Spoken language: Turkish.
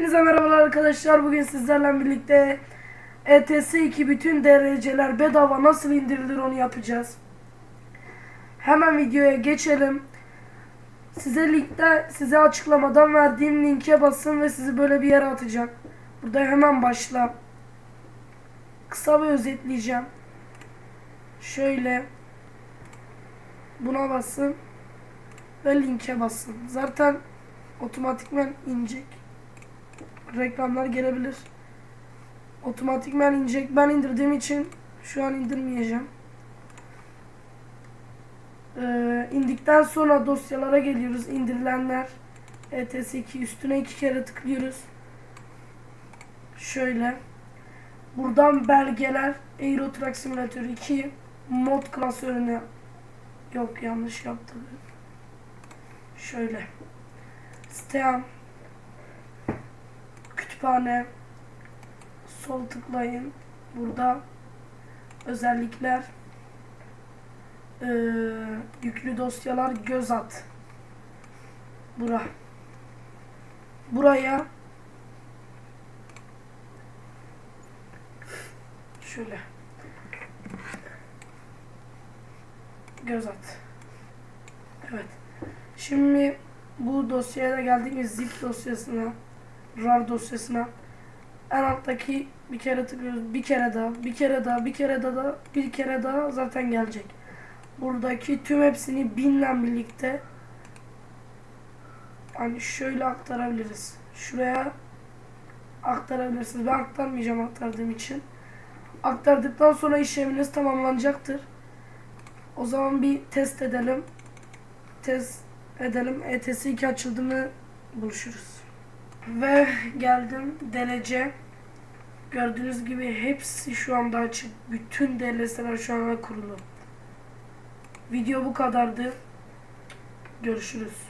Hepinize merhabalar arkadaşlar. Bugün sizlerle birlikte ETS 2 bütün dereceler bedava nasıl indirilir onu yapacağız. Hemen videoya geçelim. Size linkte size açıklamadan verdiğim linke basın ve sizi böyle bir yere atacak. Burada hemen başla. Kısa ve özetleyeceğim. Şöyle buna basın ve linke basın. Zaten otomatikmen inecek. Reklamlar gelebilir. Otomatikmen inecek. Ben indirdiğim için şu an indirmeyeceğim. Ee, indikten sonra dosyalara geliyoruz. İndirilenler ETS2 üstüne iki kere tıklıyoruz. Şöyle. Buradan belgeler Euro Truck Simulator 2 mod klasörüne yok yanlış yaptım. Şöyle. Steam kütüphane sol tıklayın. Burada özellikler eee, yüklü dosyalar göz at. Bura. Buraya şöyle göz at. Evet. Şimdi bu dosyaya da geldiğimiz zip dosyasına, RAR dosyasına en alttaki bir kere tıklıyoruz. Bir kere daha, bir kere daha, bir kere daha, bir kere daha zaten gelecek. Buradaki tüm hepsini binle birlikte hani şöyle aktarabiliriz. Şuraya aktarabilirsiniz. Ben aktarmayacağım aktardığım için. Aktardıktan sonra işleminiz tamamlanacaktır. O zaman bir test edelim. Test edelim. ETS 2 açıldı mı buluşuruz. Ve geldim derece. Gördüğünüz gibi hepsi şu anda açık. Bütün DLS'ler şu anda kurulu. Video bu kadardı. Görüşürüz.